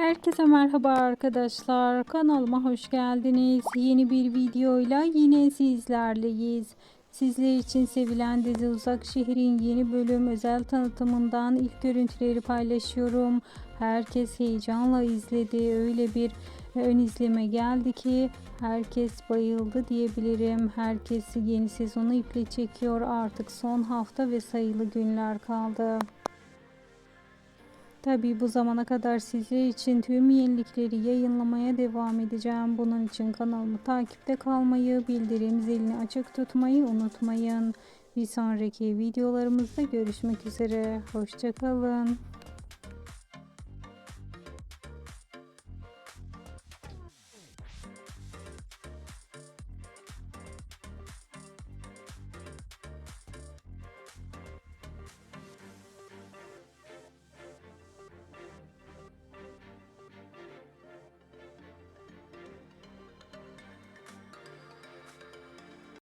Herkese merhaba arkadaşlar. Kanalıma hoş geldiniz. Yeni bir videoyla yine sizlerleyiz. Sizler için sevilen dizi Uzak Şehir'in yeni bölüm özel tanıtımından ilk görüntüleri paylaşıyorum. Herkes heyecanla izledi. Öyle bir ön izleme geldi ki herkes bayıldı diyebilirim. Herkes yeni sezonu iple çekiyor. Artık son hafta ve sayılı günler kaldı. Tabii bu zamana kadar sizler için tüm yenilikleri yayınlamaya devam edeceğim. Bunun için kanalımı takipte kalmayı, bildirim zilini açık tutmayı unutmayın. Bir sonraki videolarımızda görüşmek üzere. Hoşçakalın.